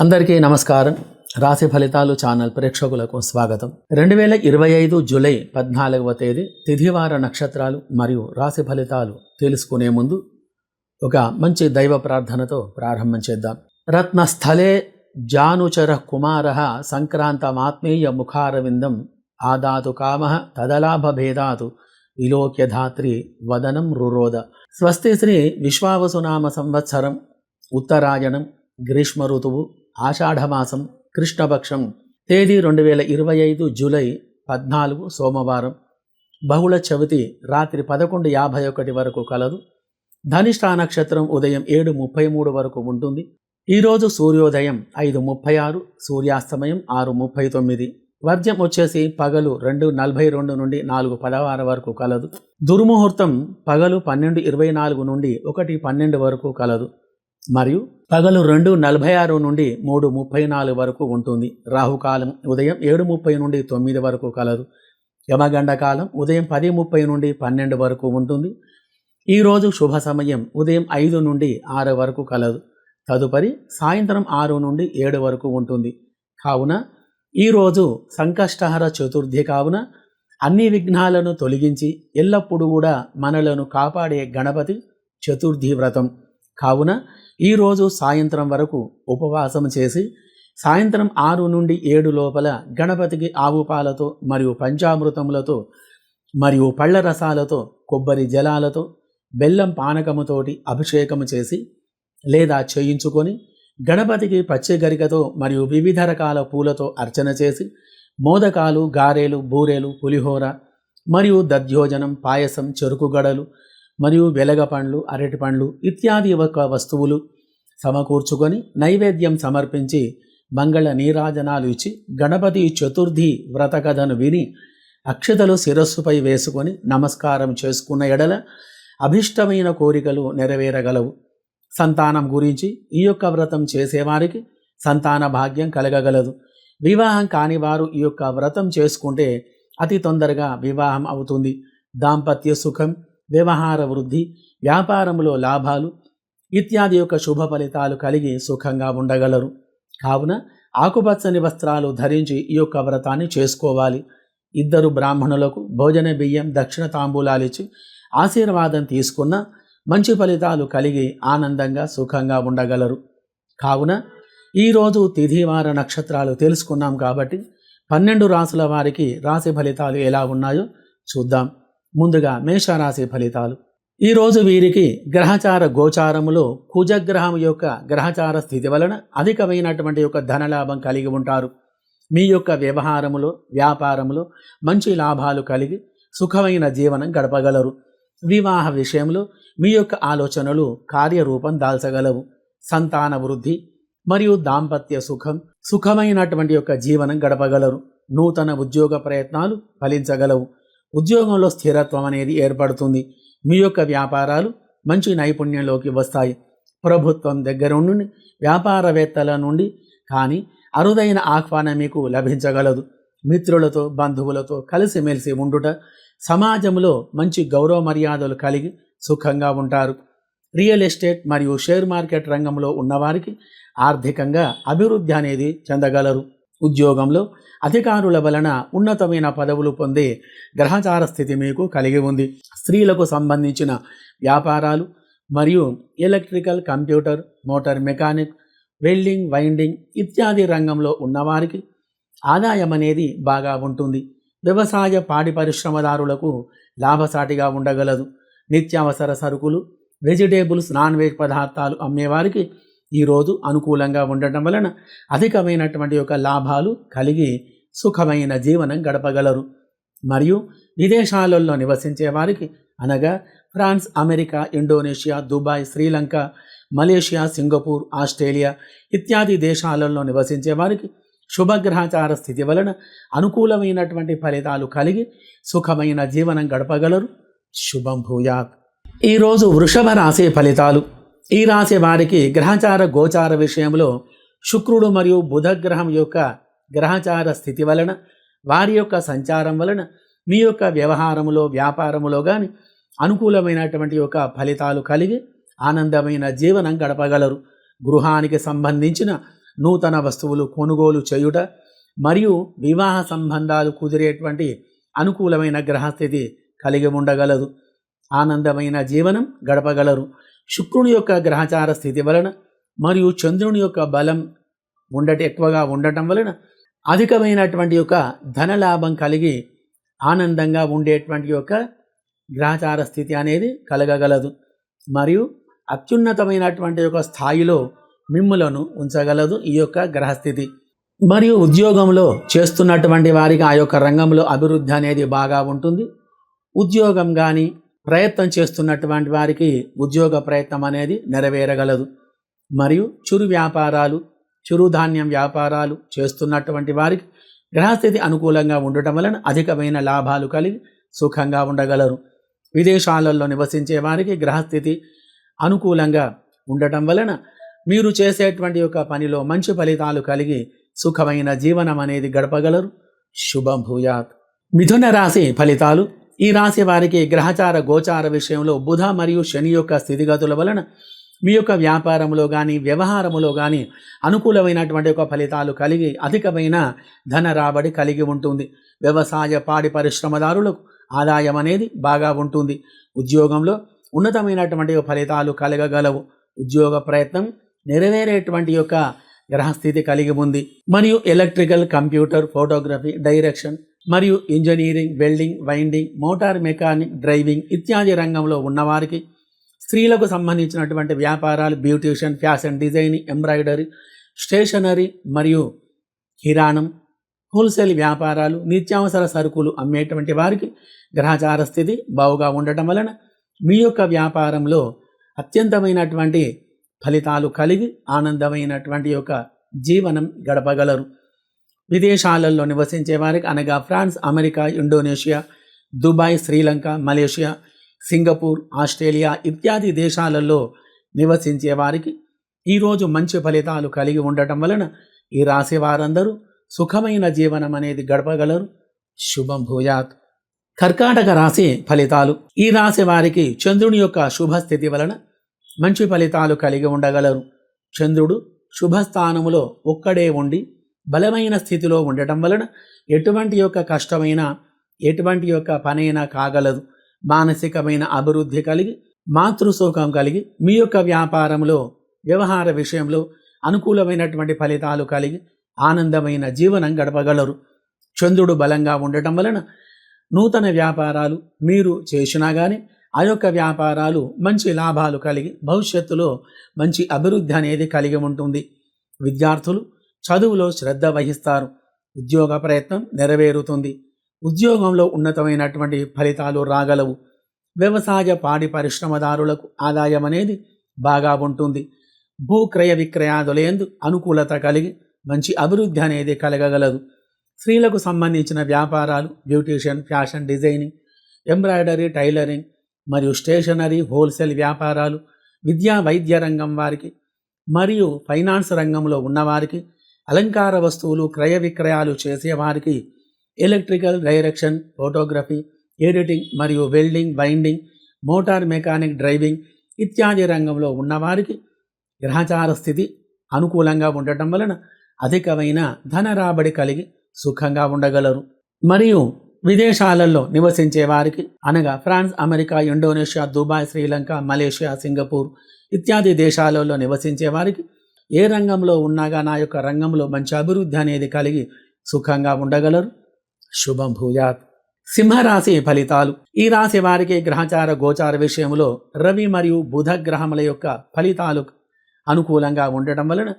అందరికీ నమస్కారం. రాశి ఫలితాలు ఛానల్ ప్రేక్షకులకు స్వాగతం. రెండు వేల ఇరవై ఐదు జూలై పద్నాలుగవ తేదీ తిథివార నక్షత్రాలు మరియు రాశి ఫలితాలు తెలుసుకునే ముందు ఒక మంచి దైవ ప్రార్థనతో ప్రారంభం చేద్దాం. రత్నస్థలే జానుచర కుమార సంక్రాంతమాత్మీయ ముఖారవిందం ఆదాతు కామ తదలాభ భేదాతు విలోక్యధాత్రి వదనం రురోద. స్వస్తి శ్రీ విశ్వావసునామ సంవత్సరం ఉత్తరాయణం గ్రీష్మ ఋతువు ఆషాఢమాసం కృష్ణపక్షం తేదీ రెండు వేల ఇరవై ఐదు జూలై పద్నాలుగు సోమవారం. బహుళ చవితి రాత్రి పదకొండు యాభై ఒకటి వరకు కలదు. ధనిష్ఠా నక్షత్రం ఉదయం ఏడు ముప్పై మూడు వరకు ఉంటుంది. ఈరోజు సూర్యోదయం ఐదు ముప్పై ఆరు సూర్యాస్తమయం ఆరు ముప్పై తొమ్మిది. వర్జ్యం వచ్చేసి పగలు రెండు నలభై రెండు నుండి నాలుగు పదహారు వరకు కలదు. దుర్ముహూర్తం పగలు పన్నెండు ఇరవై నాలుగు నుండి ఒకటి పన్నెండు వరకు కలదు. మరియు పగలు రెండు నలభై ఆరు నుండి మూడు ముప్పై నాలుగు వరకు ఉంటుంది. రాహుకాలం ఉదయం ఏడు ముప్పై నుండి తొమ్మిది వరకు కలదు. యమగండ కాలం ఉదయం పది ముప్పై నుండి పన్నెండు వరకు ఉంటుంది. ఈరోజు శుభ సమయం ఉదయం ఐదు నుండి ఆరు వరకు కలదు. తదుపరి సాయంత్రం ఆరు నుండి ఏడు వరకు ఉంటుంది. కావున ఈరోజు సంకష్టహర చతుర్థి కావున అన్ని విఘ్నాలను తొలగించి ఎల్లప్పుడూ కూడా మనలను కాపాడే గణపతి చతుర్థి వ్రతం. కావున ఈరోజు సాయంత్రం వరకు ఉపవాసం చేసి సాయంత్రం ఆరు నుండి ఏడు లోపల గణపతికి ఆవు పాలతో మరియు పంచామృతములతో మరియు పళ్ళ రసాలతో కొబ్బరి జలాలతో బెల్లం పానకముతోటి అభిషేకము చేసి లేదా చేయించుకొని గణపతికి పచ్చిగరికతో మరియు వివిధ రకాల పూలతో అర్చన చేసి మోదకాలు గారెలు బూరెలు పులిహోర మరియు దధ్యోజనం పాయసం చెరుకు గడలు మరియు వెలగ పండ్లు అరటి పండ్లు ఇత్యాది ఒక వస్తువులు సమకూర్చుకొని నైవేద్యం సమర్పించి మంగళ నీరాజనాలు ఇచ్చి గణపతి చతుర్థి వ్రత కథను విని అక్షతలు శిరస్సుపై వేసుకొని నమస్కారం చేసుకున్న ఎడల అభిష్టమైన కోరికలు నెరవేరగలవు. సంతానం గురించి ఈ యొక్క వ్రతం చేసేవారికి సంతాన భాగ్యం కలగగలదు. వివాహం కాని వారు ఈ యొక్క వ్రతం చేసుకుంటే అతి తొందరగా వివాహం అవుతుంది. దాంపత్య సుఖం వ్యవహార వృద్ధి వ్యాపారంలో లాభాలు ఇత్యాది యొక్క శుభ ఫలితాలు కలిగి సుఖంగా ఉండగలరు. కావున ఆకుపచ్చని వస్త్రాలు ధరించి ఈ యొక్క వ్రతాన్ని చేసుకోవాలి. ఇద్దరు బ్రాహ్మణులకు భోజన బియ్యం దక్షిణ తాంబూలాలిచ్చి ఆశీర్వాదం తీసుకున్న మంచి ఫలితాలు కలిగి ఆనందంగా సుఖంగా ఉండగలరు. కావున ఈరోజు తిథివార నక్షత్రాలు తెలుసుకున్నాం కాబట్టి పన్నెండు రాసుల వారికి రాశి ఫలితాలు ఎలా ఉన్నాయో చూద్దాం. ముందుగా మేషరాశి ఫలితాలు. ఈరోజు వీరికి గ్రహచార గోచారములో కుజగ్రహం యొక్క గ్రహచార స్థితి వలన అధికమైనటువంటి యొక్క ధనలాభం కలిగి ఉంటారు. మీ యొక్క వ్యవహారములో వ్యాపారములో మంచి లాభాలు కలిగి సుఖమైన జీవనం గడపగలరు. వివాహ విషయంలో మీ యొక్క ఆలోచనలు కార్యరూపం దాల్చగలవు. సంతాన వృద్ధి మరియు దాంపత్య సుఖం సుఖమైనటువంటి యొక్క జీవనం గడపగలరు. నూతన ఉద్యోగ ప్రయత్నాలు ఫలించగలవు. ఉద్యోగంలో స్థిరత్వం అనేది ఏర్పడుతుంది. మీ యొక్క వ్యాపారాలు మంచి నైపుణ్యంలోకి వస్తాయి. ప్రభుత్వం దగ్గర నుండి వ్యాపారవేత్తల నుండి కానీ అరుదైన ఆహ్వానం మీకు లభించగలదు. మిత్రులతో బంధువులతో కలిసిమెలిసి ఉండుట సమాజంలో మంచి గౌరవ మర్యాదలు కలిగి సుఖంగా ఉంటారు. రియల్ ఎస్టేట్ మరియు షేర్ మార్కెట్ రంగంలో ఉన్నవారికి ఆర్థికంగా అభివృద్ధి అనేది చెందగలరు. ఉద్యోగంలో అధికారుల వలన ఉన్నతమైన పదవులు పొందే గ్రహచార స్థితి మీకు కలిగి ఉంది. స్త్రీలకు సంబంధించిన వ్యాపారాలు మరియు electrical computer motor mechanic welding winding ఇత్యాది రంగంలో ఉన్నవారికి ఆదాయం అనేది బాగా ఉంటుంది. వ్యవసాయ పాడి పరిశ్రమదారులకు లాభసాటిగా ఉండగలదు. నిత్యావసర సరుకులు వెజిటేబుల్స్ నాన్ వెజ్ పదార్థాలు అమ్మేవారికి ఈరోజు అనుకూలంగా ఉండటం వలన అధికమైనటువంటి యొక్క లాభాలు కలిగి సుఖమైన జీవనం గడపగలరు. మరియు విదేశాలలో నివసించే వారికి అనగా France America Indonesia Dubai Sri Lanka Malaysia Singapore Australia ఇత్యాది దేశాలలో నివసించే వారికి శుభగ్రహచార స్థితి వలన అనుకూలమైనటువంటి ఫలితాలు కలిగి సుఖమైన జీవనం గడపగలరు. శుభం భూయాత్. ఈరోజు వృషభ రాశి ఫలితాలు. ఈ రాశి వారికి గ్రహచార గోచార విషయంలో శుక్రుడు మరియు బుధగ్రహం యొక్క గ్రహచార స్థితి వలన వారి యొక్క సంచారం వలన మీ యొక్క వ్యవహారములో వ్యాపారములో కానీ అనుకూలమైనటువంటి యొక్క ఫలితాలు కలిగి ఆనందమైన జీవనం గడపగలరు. గృహానికి సంబంధించిన నూతన వస్తువులు కొనుగోలు చేయుట మరియు వివాహ సంబంధాలు కుదిరేటువంటి అనుకూలమైన గ్రహస్థితి కలిగి ఉండగలదు. ఆనందమైన జీవనం గడపగలరు. శుక్రుని యొక్క గ్రహచార స్థితి వలన మరియు చంద్రుని యొక్క బలం ఉండట ఎక్కువగా ఉండటం వలన అధికమైనటువంటి యొక్క ధనలాభం కలిగి ఆనందంగా ఉండేటువంటి యొక్క గ్రహచార స్థితి అనేది కలగగలదు. మరియు అత్యున్నతమైనటువంటి యొక్క స్థాయిలో మిమ్ములను ఉంచగలదు ఈ యొక్క గ్రహస్థితి. మరియు ఉద్యోగంలో చేస్తున్నటువంటి వారికి ఆ యొక్క రంగంలో అభివృద్ధి అనేది బాగా ఉంటుంది. ఉద్యోగం కానీ ప్రయత్నం చేస్తున్నటువంటి వారికి ఉద్యోగ ప్రయత్నం అనేది నెరవేరగలదు. మరియు చురు వ్యాపారాలు చిరుధాన్యం వ్యాపారాలు చేస్తున్నటువంటి వారికి గ్రహస్థితి అనుకూలంగా ఉండటం వలన అధికమైన లాభాలు కలిగి సుఖంగా ఉండగలరు. విదేశాలలో నివసించే వారికి గ్రహస్థితి అనుకూలంగా ఉండటం వలన మీరు చేసేటువంటి యొక్క పనిలో మంచి ఫలితాలు కలిగి సుఖమైన జీవనం అనేది గడపగలరు. శుభం భూయాత్. మిథున రాశి ఫలితాలు ఈ రాశి వారికి గ్రహచార గోచార విషయంలో బుధ మరియు శని యొక్క స్థితిగతుల వలన మీ యొక్క వ్యాపారంలో కానీ వ్యవహారములో కానీ అనుకూలమైనటువంటి ఒక ఫలితాలు కలిగి అధికమైన ధన రాబడి కలిగి ఉంటుంది. వ్యవసాయ పాడి పరిశ్రమదారులకు ఆదాయం అనేది బాగా ఉంటుంది. ఉద్యోగంలో ఉన్నతమైనటువంటి ఫలితాలు కలగగలవు. ఉద్యోగ ప్రయత్నం నెరవేరేటువంటి యొక్క గ్రహస్థితి కలిగి ఉంది. మరియు ఎలక్ట్రికల్ కంప్యూటర్ ఫోటోగ్రఫీ డైరెక్షన్ మరియు engineering welding winding motor mechanic driving ఇత్యాది రంగంలో ఉన్నవారికి స్త్రీలకు సంబంధించినటువంటి వ్యాపారాలు beautician fashion designing embroidery stationery మరియు కిరాణం హోల్సేల్ వ్యాపారాలు నిత్యావసర సరుకులు అమ్మేటువంటి వారికి గ్రహచార స్థితి బావుగా ఉండటం వలన మీ యొక్క వ్యాపారంలో అత్యంతమైనటువంటి ఫలితాలు కలిగి ఆనందమైనటువంటి యొక్క జీవనం గడపగలరు. విదేశాలలో నివసించే వారికి అనగా France America Indonesia Dubai Sri Lanka Malaysia Singapore Australia ఇత్యాది దేశాలలో నివసించే వారికి ఈరోజు మంచి ఫలితాలు కలిగి ఉండటం వలన ఈ రాశి వారందరూ సుఖమైన జీవనం అనేది గడపగలరు. శుభం భూయాత్. కర్కాటక రాశి ఫలితాలు. ఈ రాశి వారికి చంద్రుని యొక్క శుభస్థితి వలన మంచి ఫలితాలు కలిగి ఉండగలరు. చంద్రుడు శుభస్థానములో ఒక్కడే ఉండి బలమైన స్థితిలో ఉండటం వలన ఎటువంటి యొక్క కష్టమైన ఎటువంటి యొక్క పనైనా కాగలదు. మానసికమైన అభివృద్ధి కలిగి మాతృసుఖం కలిగి మీ యొక్క వ్యాపారంలో వ్యవహార విషయంలో అనుకూలమైనటువంటి ఫలితాలు కలిగి ఆనందమైన జీవనం గడపగలరు. చంద్రుడు బలంగా ఉండటం వలన నూతన వ్యాపారాలు మీరు చేసినా కానీ ఆ యొక్క వ్యాపారాలు మంచి లాభాలు కలిగి భవిష్యత్తులో మంచి అభివృద్ధి అనేది కలిగి ఉంటుంది. విద్యార్థులు చదువులో శ్రద్ధ వహిస్తారు. ఉద్యోగ ప్రయత్నం నెరవేరుతుంది. ఉద్యోగంలో ఉన్నతమైనటువంటి ఫలితాలు రాగలవు. వ్యవసాయ పాడి పరిశ్రమదారులకు ఆదాయం అనేది బాగా ఉంటుంది. భూ క్రయ విక్రయాదులందు అనుకూలత కలిగి మంచి అభివృద్ధి అనేది కలగగలదు. స్త్రీలకు సంబంధించిన వ్యాపారాలు beautician fashion designing embroidery tailoring మరియు స్టేషనరీ హోల్సేల్ వ్యాపారాలు విద్యా వైద్య రంగం వారికి మరియు ఫైనాన్స్ రంగంలో ఉన్నవారికి అలంకార వస్తువులు క్రయ విక్రయాలు చేసేవారికి ఎలక్ట్రికల్ డైరెక్షన్ ఫోటోగ్రఫీ ఎడిటింగ్ మరియు welding binding motor mechanic driving ఇత్యాది రంగంలో ఉన్నవారికి గ్రహచార స్థితి అనుకూలంగా ఉండటం వలన అధికమైన ధన రాబడి కలిగి సుఖంగా ఉండగలరు. మరియు విదేశాలలో నివసించే వారికి అనగా France America Indonesia Dubai Sri Lanka Malaysia Singapore ఇత్యాది దేశాలలో నివసించే వారికి ఏ రంగంలో ఉన్నాగా నా యొక్క రంగంలో మంచి అభివృద్ధి అనేది కలిగి సుఖంగా ఉండగలరు. శుభం భూయాత్. సింహరాశి ఫలితాలు. ఈ రాశి వారికి గ్రహచార గోచార విషయంలో రవి మరియు బుధ గ్రహముల యొక్క ఫలితాలు అనుకూలంగా ఉండటం వలన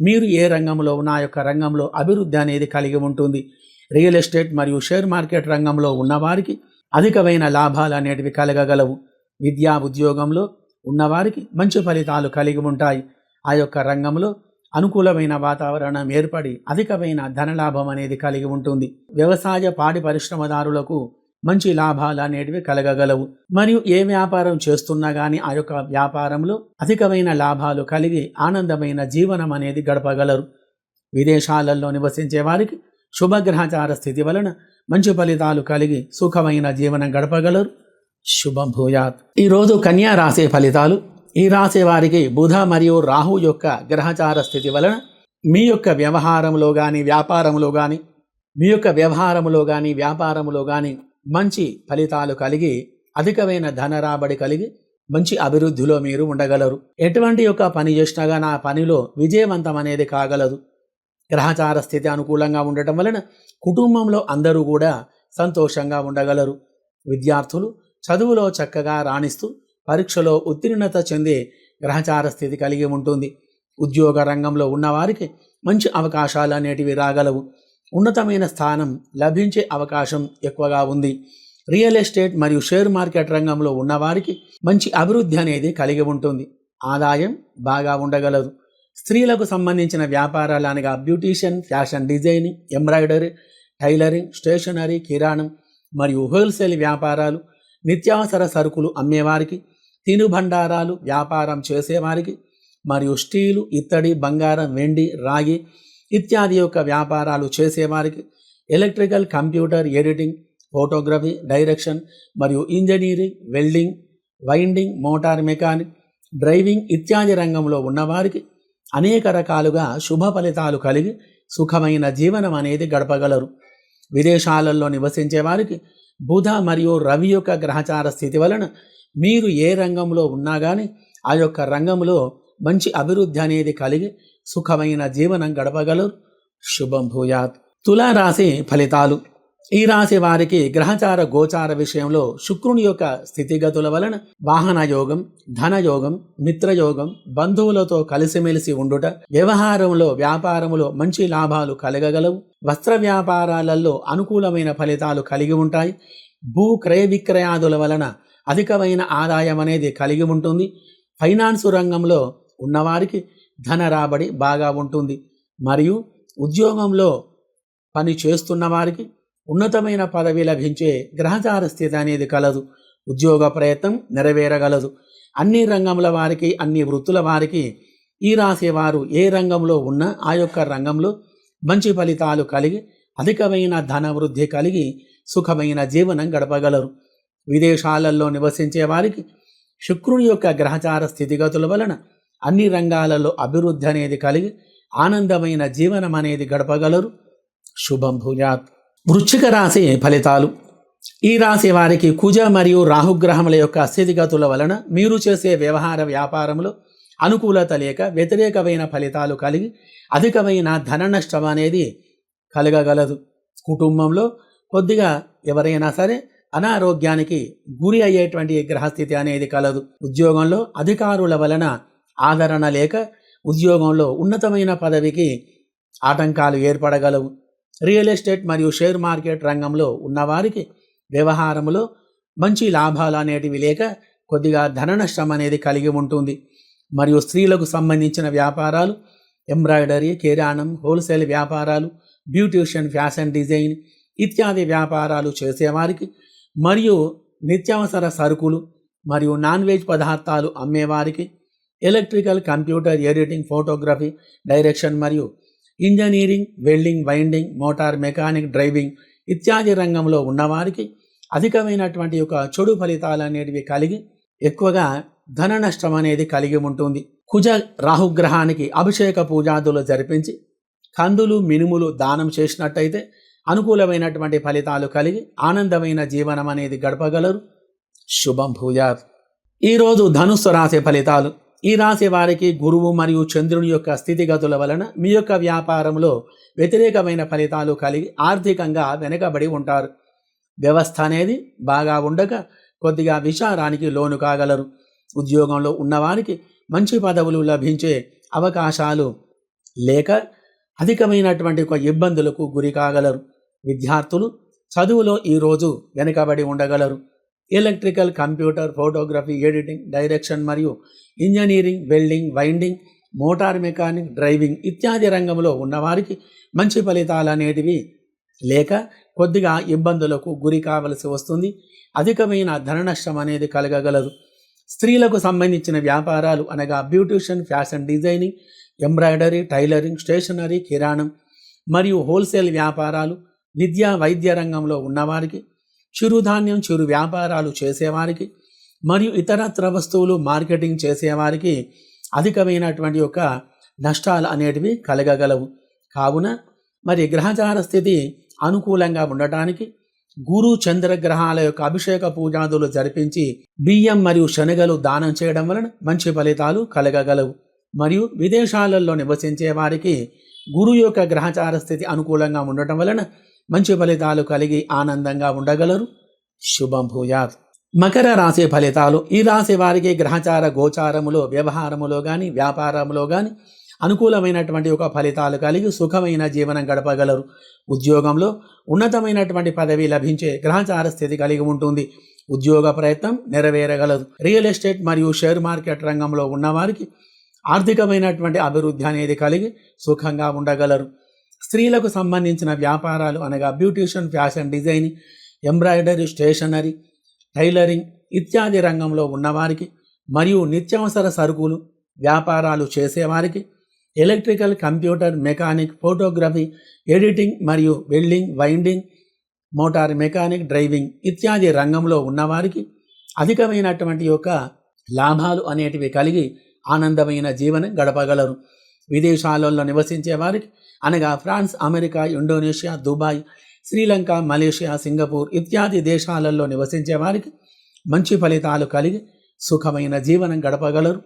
మీరు ఏ రంగంలో నా యొక్క రంగంలో అభివృద్ధి అనేది కలిగి ఉంటుంది. రియల్ ఎస్టేట్ మరియు షేర్ మార్కెట్ రంగంలో ఉన్నవారికి అధికమైన లాభాలు అనేటివి కలగగలవు. విద్యా ఉద్యోగంలో ఉన్నవారికి మంచి ఫలితాలు కలిగి ఉంటాయి. ఆ యొక్క రంగంలో అనుకూలమైన వాతావరణం ఏర్పడి అధికమైన ధనలాభం అనేది కలిగి ఉంటుంది. వ్యవసాయ పాడి పరిశ్రమదారులకు మంచి లాభాలు అనేటివి కలగగలవు. మరియు ఏ వ్యాపారం చేస్తున్నా కానీ ఆ యొక్క వ్యాపారంలో అధికమైన లాభాలు కలిగి ఆనందమైన జీవనం అనేది గడపగలరు. విదేశాలలో నివసించే వారికి శుభగ్రహచార స్థితి వలన మంచి ఫలితాలు కలిగి సుఖమైన జీవనం గడపగలరు. శుభం భూయాత్. ఈరోజు కన్యా రాశి ఫలితాలు ఈ రాశి వారికి బుధ మరియు రాహు యొక్క గ్రహచార స్థితి వలన మీ యొక్క వ్యవహారంలో కానీ వ్యాపారంలో కానీ మీ యొక్క వ్యవహారంలో కానీ వ్యాపారంలో కానీ మంచి ఫలితాలు కలిగి అధికమైన ధన రాబడి కలిగి మంచి అభివృద్ధిలో మీరు ఉండగలరు. ఎటువంటి యొక్క పని చేసినా కానీ ఆ పనిలో విజయవంతం అనేది కాగలదు. గ్రహచార స్థితి అనుకూలంగా ఉండటం వలన కుటుంబంలో అందరూ కూడా సంతోషంగా ఉండగలరు. విద్యార్థులు చదువులో చక్కగా రాణిస్తూ పరీక్షలో ఉత్తీర్ణత చెందే గ్రహచార స్థితి కలిగి ఉంటుంది. ఉద్యోగ రంగంలో ఉన్నవారికి మంచి అవకాశాలు అనేటివి రాగలవు. ఉన్నతమైన స్థానం లభించే అవకాశం ఎక్కువగా ఉంది. రియల్ ఎస్టేట్ మరియు షేర్ మార్కెట్ రంగంలో ఉన్నవారికి మంచి అభివృద్ధి అనేది కలిగి ఉంటుంది. ఆదాయం బాగా ఉండగలదు. స్త్రీలకు సంబంధించిన వ్యాపారాలు అనగా beautician fashion designing embroidery tailoring stationery కిరాణం మరియు హోల్సేల్ వ్యాపారాలు నిత్యావసర సరుకులు అమ్మేవారికి తినుబండారాలు వ్యాపారం చేసేవారికి మరియు స్టీలు ఇత్తడి బంగారం వెండి రాగి ఇత్యాది యొక్క వ్యాపారాలు చేసేవారికి electrical computer editing photography direction మరియు engineering welding winding motor mechanic driving ఇత్యాది రంగంలో ఉన్నవారికి అనేక రకాలుగా శుభ ఫలితాలు కలిగి సుఖమైన జీవనం అనేది గడపగలరు. విదేశాలలో నివసించే వారికి బుధ మరియు రవి యొక్క గ్రహచార స్థితి వలన మీరు ఏ రంగంలో ఉన్నా కానీ ఆ యొక్క రంగంలో మంచి అభివృద్ధి అనేది కలిగి సుఖమైన జీవనం గడపగలరు. శుభం భూయాత్. తులారాశి ఫలితాలు. ఈ రాశి వారికి గ్రహచార గోచార విషయంలో శుక్రుని యొక్క స్థితిగతుల వలన వాహన యోగం ధనయోగం మిత్రయోగం బంధువులతో కలిసిమెలిసి ఉండుట వ్యవహారంలో వ్యాపారములో మంచి లాభాలు కలగగలవు. వస్త్ర వ్యాపారాలలో అనుకూలమైన ఫలితాలు కలిగి ఉంటాయి. భూ క్రయ విక్రయాదుల వలన అధికమైన ఆదాయం అనేది కలిగి ఉంటుంది. ఫైనాన్సు రంగంలో ఉన్నవారికి ధన రాబడి బాగా ఉంటుంది. మరియు ఉద్యోగంలో పని చేస్తున్న వారికి ఉన్నతమైన పదవి లభించే గ్రహచార స్థితి అనేది కలదు. ఉద్యోగ ప్రయత్నం నెరవేరగలదు. అన్ని రంగముల వారికి అన్ని వృత్తుల వారికి ఈ రాసేవారు ఏ రంగంలో ఉన్నా ఆ యొక్క రంగంలో మంచి ఫలితాలు కలిగి అధికమైన ధన వృద్ధి కలిగి సుఖమైన జీవనం గడపగలరు. విదేశాలలో నివసించే వారికి శుక్రుని యొక్క గ్రహచార స్థితిగతుల వలన అన్ని రంగాలలో అభివృద్ధి అనేది కలిగి ఆనందమైన జీవనం అనేది గడపగలరు. శుభం భూజాత్ వృశ్చిక రాశి ఫలితాలు. ఈ రాశి వారికి కుజ మరియు రాహుగ్రహముల యొక్క స్థితిగతుల వలన మీరు చేసే వ్యవహార వ్యాపారంలో అనుకూలత లేక వ్యతిరేకమైన ఫలితాలు కలిగి అధికమైన ధన నష్టం అనేది కలగగలదు. కుటుంబంలో కొద్దిగా ఎవరైనా సరే అనారోగ్యానికి గురి అయ్యేటువంటి గ్రహస్థితి అనేది కలదు. ఉద్యోగంలో అధికారుల వలన ఆదరణ లేక ఉద్యోగంలో ఉన్నతమైన పదవికి ఆటంకాలు ఏర్పడగలవు. రియల్ ఎస్టేట్ మరియు షేర్ మార్కెట్ రంగంలో ఉన్నవారికి వ్యవహారంలో మంచి లాభాలు అనేటివి లేక కొద్దిగా ధన నష్టం అనేది కలిగి ఉంటుంది. మరియు స్త్రీలకు సంబంధించిన వ్యాపారాలు ఎంబ్రాయిడరీ కిరాణం హోల్సేల్ వ్యాపారాలు బ్యూటిషియన్ ఫ్యాషన్ డిజైన్ ఇత్యాది వ్యాపారాలు చేసేవారికి మరియు నిత్యావసర సరుకులు మరియు నాన్ వెజ్ పదార్థాలు అమ్మేవారికి electrical computer editing photography direction మరియు engineering welding winding motor mechanic driving ఇత్యాది రంగంలో ఉన్నవారికి అధికమైనటువంటి యొక్క చెడు ఫలితాలు అనేటివి కలిగి ఎక్కువగా ధన నష్టం అనేది కలిగి ఉంటుంది. కుజ రాహుగ్రహానికి అభిషేక పూజాదులు జరిపించి కందులు మినుములు దానం చేసినట్టయితే అనుకూలమైనటువంటి ఫలితాలు కలిగి ఆనందమైన జీవనం అనేది గడపగలరు. శుభం భూయాత్. ఈరోజు ధనుస్సు రాశి ఫలితాలు. ఈ రాశి వారికి గురువు మరియు చంద్రుని యొక్క స్థితిగతుల వలన మీ యొక్క వ్యాపారంలో వ్యతిరేకమైన ఫలితాలు కలిగి ఆర్థికంగా వెనుకబడి ఉంటారు. వ్యవస్థ అనేది బాగా ఉండక కొద్దిగా విచారానికి లోను కాగలరు. ఉద్యోగంలో ఉన్నవారికి మంచి పదవులు లభించే అవకాశాలు లేక అధికమైనటువంటి ఒక ఇబ్బందులకు గురి కాగలరు. విద్యార్థులు చదువులో ఈరోజు వెనుకబడి ఉండగలరు. Electrical computer photography editing direction మరియు engineering welding winding motor mechanic driving ఇత్యాది రంగంలో ఉన్నవారికి మంచి ఫలితాలు అనేటివి లేక కొద్దిగా ఇబ్బందులకు గురి కావలసి వస్తుంది. అధికమైన ధన నష్టం అనేది కలగగలదు. స్త్రీలకు సంబంధించిన వ్యాపారాలు అనగా beautician fashion designing embroidery tailoring stationery కిరాణం మరియు హోల్సేల్ వ్యాపారాలు విద్య వైద్య రంగంలో ఉన్నవారికి చిరుధాన్యం చిరు వ్యాపారాలు చేసేవారికి మరియు ఇతరత్ర వస్తువులు మార్కెటింగ్ చేసేవారికి అధికమైనటువంటి యొక్క నష్టాలు అనేటివి కలగగలవు. కావున మరి గ్రహచార స్థితి అనుకూలంగా ఉండటానికి గురు చంద్ర గ్రహాల యొక్క అభిషేక పూజాదులు జరిపించి బియ్యం మరియు శనగలు దానం చేయడం వలన మంచి ఫలితాలు కలగగలవు. మరియు విదేశాలలో నివసించే వారికి గురు యొక్క గ్రహచార స్థితి అనుకూలంగా ఉండటం వలన మంచి ఫలితాలు కలిగి ఆనందంగా ఉండగలరు. శుభం భూయాత్. మకర రాశి ఫలితాలు. ఈ రాశి వారికి గ్రహచార గోచారములో వ్యవహారములో కానీ వ్యాపారములో కానీ అనుకూలమైనటువంటి ఒక ఫలితాలు కలిగి సుఖమైన జీవనం గడపగలరు. ఉద్యోగంలో ఉన్నతమైనటువంటి పదవి లభించే గ్రహచార స్థితి కలిగి ఉంటుంది. ఉద్యోగ ప్రయత్నం నెరవేరగలదు. రియల్ ఎస్టేట్ మరియు షేర్ మార్కెట్ రంగంలో ఉన్నవారికి ఆర్థికమైనటువంటి అభివృద్ధి అనేది కలిగి సుఖంగా ఉండగలరు. స్త్రీలకు సంబంధించిన వ్యాపారాలు అనగా beautician fashion designing embroidery stationery tailoring ఇత్యాది రంగంలో ఉన్నవారికి మరియు నిత్యావసర సరుకులు వ్యాపారాలు చేసేవారికి electrical computer mechanic photography editing మరియు welding winding motor mechanic driving ఇత్యాది రంగంలో ఉన్నవారికి అధికమైనటువంటి యొక్క లాభాలు అనేటివి కలిగి ఆనందమైన జీవనం గడపగలరు. విదేశాలలో నివసించే వారికి అనగా France America Indonesia Dubai Sri Lanka Malaysia Singapore ఇత్యాది దేశాలలో నివసించే వారికి మంచి ఫలితాలు కలిగి సుఖమైన జీవనం గడపగలరు.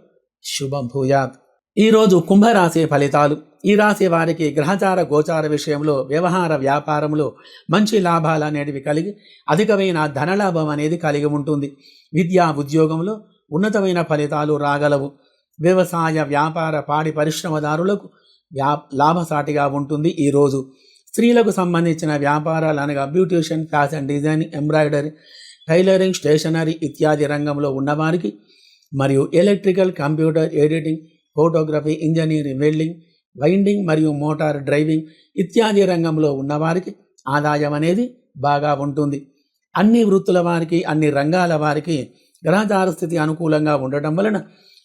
శుభం భూయాత్. ఈరోజు కుంభరాశి ఫలితాలు. ఈ రాశి వారికి గ్రహచార గోచార విషయంలో వ్యవహార వ్యాపారంలో మంచి లాభాలు అనేటివి కలిగి అధికమైన ధనలాభం అనేది కలిగి ఉంటుంది. విద్యా ఉద్యోగంలో ఉన్నతమైన ఫలితాలు రాగలవు. వ్యవసాయ వ్యాపార పాడి పరిశ్రమదారులకు వ్యా లాభసాటిగా ఉంటుంది. ఈరోజు స్త్రీలకు సంబంధించిన వ్యాపారాలు అనగా beautician fashion designing embroidery tailoring stationery ఇత్యాది రంగంలో ఉన్నవారికి మరియు electrical computer editing photography engineering welding winding మరియు మోటార్ డ్రైవింగ్ ఇత్యాది రంగంలో ఉన్నవారికి ఆదాయం అనేది బాగా ఉంటుంది. అన్ని వృత్తుల వారికి అన్ని రంగాల వారికి గ్రహచార స్థితి అనుకూలంగా ఉండటం వలన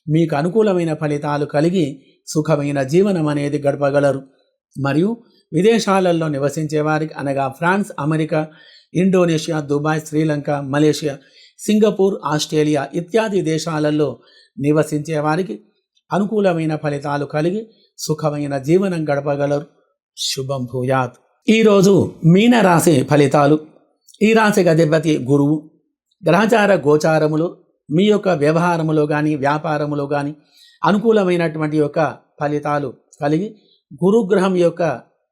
మీకు అనుకూలమైన ఫలితాలు కలిగి సుఖమైన జీవనం అనేది గడపగలరు. మరియు విదేశాలలో నివసించే వారికి అనగా France America Indonesia Dubai Sri Lanka Malaysia Singapore Australia ఇత్యాది దేశాలలో నివసించే వారికి అనుకూలమైన ఫలితాలు కలిగి సుఖమైన జీవనం గడపగలరు. శుభం భూయాత్. ఈరోజు మీన రాశి ఫలితాలు. ఈ రాశికి అధిపతి గురువు. గ్రహచార గోచారములు మీ యొక్క వ్యవహారములో కానీ వ్యాపారములో కానీ అనుకూలమైనటువంటి యొక్క ఫలితాలు కలిగి గురుగ్రహం యొక్క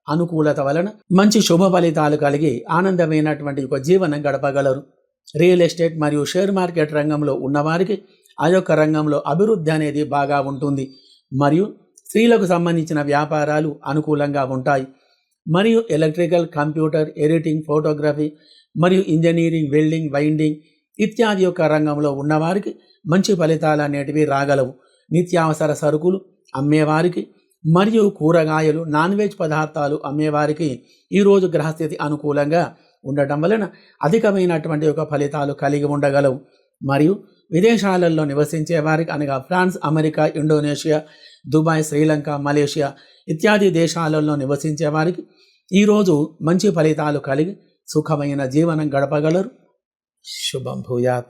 అనుకూలత వలన మంచి శుభ ఫలితాలు కలిగి ఆనందమైనటువంటి ఒక జీవనం గడపగలరు. రియల్ ఎస్టేట్ మరియు షేర్ మార్కెట్ రంగంలో ఉన్నవారికి ఆ యొక్క రంగంలో అభివృద్ధి అనేది బాగా ఉంటుంది. మరియు స్త్రీలకు సంబంధించిన వ్యాపారాలు అనుకూలంగా ఉంటాయి. మరియు ఎలక్ట్రికల్ కంప్యూటర్ ఎడిటింగ్ ఫోటోగ్రఫీ మరియు ఇంజనీరింగ్ వెల్డింగ్ వైండింగ్ ఇత్యాది యొక్క రంగంలో ఉన్నవారికి మంచి ఫలితాలు అనేటివి రాగలవు. నిత్యావసర సరుకులు అమ్మేవారికి మరియు కూరగాయలు నాన్ వెజ్ పదార్థాలు అమ్మేవారికి ఈరోజు గ్రహస్థితి అనుకూలంగా ఉండటం వలన అధికమైనటువంటి ఒక ఫలితాలు కలిగి ఉండగలవు. మరియు విదేశాలలో నివసించే వారికి అనగా France America Indonesia Dubai Sri Lanka Malaysia ఇత్యాది దేశాలలో నివసించే వారికి ఈరోజు మంచి ఫలితాలు కలిగి సుఖమైన జీవనం గడపగలరు. శుభం భూయాత్.